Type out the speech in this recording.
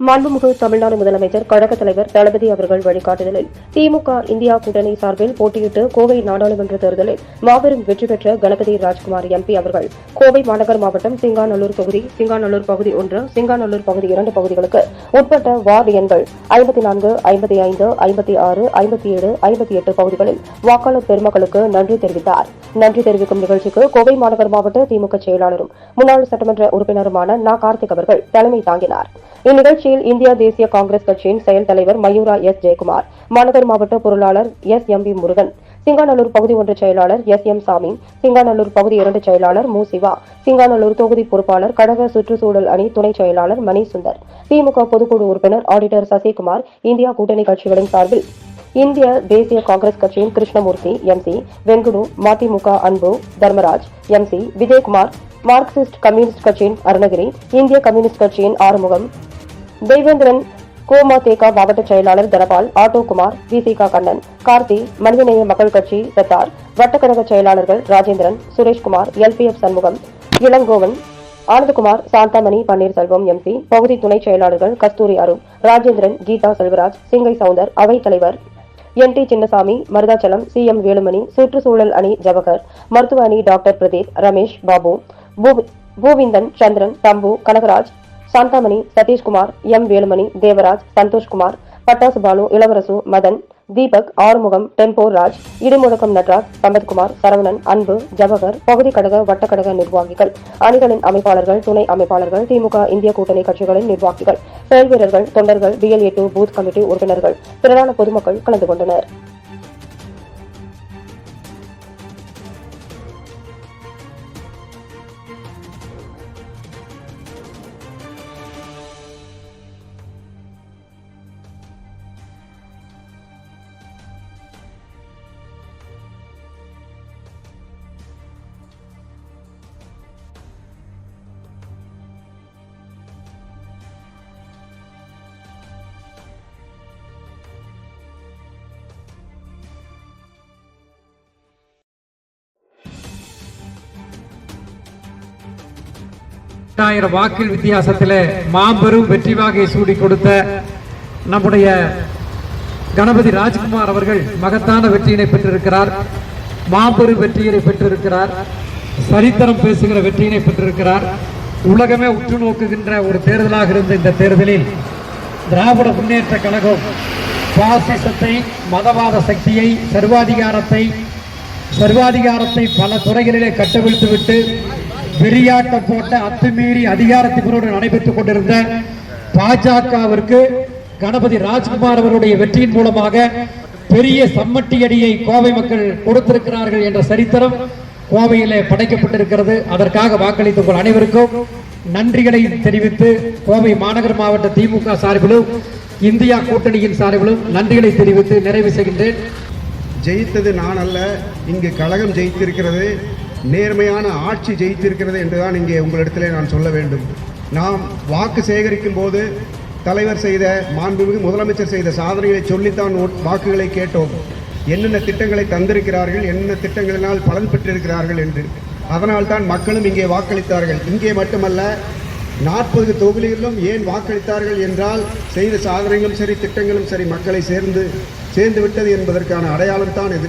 மாண்புமிகு தமிழ்நாடு முதலமைச்சர் கழக தலைவர் தளபதி அவர்கள் வழிகாட்டுதலில் திமுக இந்தியா கூட்டணி சார்பில் போட்டியிட்டு கோவை நாடாளுமன்ற தேர்தலில் மாபெரும் வெற்றி பெற்ற கணபதி ராஜ்குமார் எம்பி அவர்கள். கோவை மாநகர் மாவட்டம் சிங்காநல்லூர் தொகுதி சிங்காநல்லூர் பகுதி ஒன்று சிங்காநல்லூர் பகுதி இரண்டு பகுதிகளுக்கு உட்பட்ட வார்டு எண்கள் ஐம்பத்தி நான்கு ஐம்பத்தி ஐந்து ஐம்பத்தி ஆறு ஐம்பத்தி ஏழு ஐம்பத்தி எட்டு பகுதிகளில் வாக்காளர் பெருமக்களுக்கு நன்றி தெரிவித்தார். நன்றி தெரிவிக்கும் நிகழ்ச்சிக்கு கோவை மாநகர் மாவட்ட திமுக செயலாளரும் முன்னாள் சட்டமன்ற உறுப்பினருமான நா. கார்த்திக் அவர்கள் தலைமை தாங்கினார். இந்நிகழ்ச்சியில் இந்தியா தேசிய காங்கிரஸ் கட்சியின் செயல் தலைவர் மயூரா எஸ் ஜெயக்குமார் மாநகர் மாவட்ட பொருளாளர் S M P Murugan Singanallur பகுதி ஒன்று செயலாளர் எஸ் எம் சாமி சிங்காநல்லூர் பகுதி இரண்டு செயலாளர் மு சிவா சிங்காநல்லூர் தொகுதி பொறுப்பாளர் கடக சுற்றுச்சூழல் அணி துணை செயலாளர் மணி சுந்தர் திமுக பொதுக்குழு உறுப்பினர் ஆடிட்டர் சசிகுமார் இந்தியா கூட்டணி கட்சிகளின் சார்பில் இந்திய தேசிய காங்கிரஸ் கட்சியின் Krishnamurthy MC Venkudu MDMK Anbu Dharmaraj MC Vijayakumar Marxist Communist கட்சியின் அருணகிரி இந்திய கம்யூனிஸ்ட் கட்சியின் ஆறுமுகம் தேவேந்திரன் கோமாதேகா மாவட்ட செயலாளர் தனபால் ஆட்டோகுமார் விசிகா கண்ணன் கார்த்தி மனிதநேய மக்கள் கட்சி பெத்தார் வட்டக்கழக செயலாளர்கள் ராஜேந்திரன் சுரேஷ்குமார் எல்பிஎஃப் சண்முகம் இளங்கோவன் ஆனந்தகுமார் சாந்தாமணி பன்னீர்செல்வம் எம்பி பகுதி துணை செயலாளர்கள் கஸ்தூரி அருண் ராஜேந்திரன் கீதா செல்வராஜ் சிங்கை சவுந்தர் அவைத் தலைவர் N D Chinnasamy Maruthachalam C M Velumani சுற்றுச்சூழல் அணி ஜவஹர் மருத்துவ அணி டாக்டர் பிரதீப் ரமேஷ் பாபு பூவிந்தன் சந்திரன் தம்பு கனகராஜ் சாந்தாமணி சதீஷ்குமார் எம். வேலுமணி தேவராஜ் சந்தோஷ்குமார் பட்டாசு பாலு இளவரசு மதன் தீபக் ஆறுமுகம் டெம்போ ராஜ் இடிமுழக்கம் நட்ராஜ் சம்பத்குமார் சரவணன் அன்பு ஜபகர் பகுதி கழக வட்டக்கழக நிர்வாகிகள் அணிகளின் அமைப்பாளர்கள் துணை அமைப்பாளர்கள் திமுக இந்திய கூட்டணி கட்சிகளின் நிர்வாகிகள் செயல் வீரர்கள் தொண்டர்கள் பிஎல்ஏ டூ பூத் கமிட்டி உறுப்பினர்கள் திரளான பொதுமக்கள் கலந்து கொண்டனர். எட்டாயிரம் வாக்கில் வித்தியாசத்தில் மாபெரும் வெற்றி வாகை சூடி கொடுத்த நம்முடைய கணபதி ராஜ்குமார் அவர்கள் மகத்தான வெற்றியினை பெற்றிருக்கிறார். மாபெரும் வெற்றியினை பெற்றிருக்கிறார். சரித்திரம் பேசுகிற வெற்றியினை பெற்றிருக்கிறார். உலகமே உற்று நோக்குகின்ற ஒரு தேர்தலாக இருந்த இந்த தேர்தலில் திராவிட முன்னேற்ற கழகம் பாசிசத்தை மதவாத சக்தியை சர்வாதிகாரத்தை சர்வாதிகாரத்தை பல துறைகளிலே கட்டவிழ்த்து விட்டு வெறியாட்டம் போட்ட அத்துமீறி அதிகாரத்துக்குள்ளோடு நடைபெற்றுக் கொண்டிருந்த பாஜகவிற்கு கணபதி ராஜ்குமார் அவருடைய வெற்றியின் மூலமாக பெரிய சம்மட்டி அடியை கோவை மக்கள் கொடுத்திருக்கிறார்கள் என்ற சரித்திரம் கோவையிலே படைக்கப்பட்டிருக்கிறது. அதற்காக வாக்களித்த உங்கள் அனைவருக்கும் நன்றிகளை தெரிவித்து கோவை மாநகர் மாவட்ட திமுக சார்பிலும் இந்தியா கூட்டணியின் சார்பிலும் நன்றிகளை தெரிவித்து நிறைவு செய்கின்றேன். ஜெயித்தது நான் அல்ல இங்கு கழகம் ஜெயித்திருக்கிறது. நேர்மையான ஆட்சி ஜெயித்திருக்கிறது என்றுதான் இங்கே உங்களிடத்திலே நான் சொல்ல வேண்டும். நாம் வாக்கு சேகரிக்கும் போது தலைவர் செய்த மாண்புமிகு முதலமைச்சர் செய்த சாதனைகளை சொல்லித்தான் வாக்குகளை கேட்டோம். என்னென்ன திட்டங்களை தந்திருக்கிறார்கள் என்னென்ன திட்டங்களினால் பலன் பெற்றிருக்கிறார்கள் என்று. அதனால் தான் மக்களும் இங்கே வாக்களித்தார்கள். இங்கே மட்டுமல்ல நாற்பது தொகுதிகளிலும் ஏன் வாக்களித்தார்கள் என்றால் செய்த சாதனைகளும் சரி திட்டங்களும் சரி மக்களை சேர்ந்து சேர்ந்து விட்டது என்பதற்கான அடையாளம் தான் இது.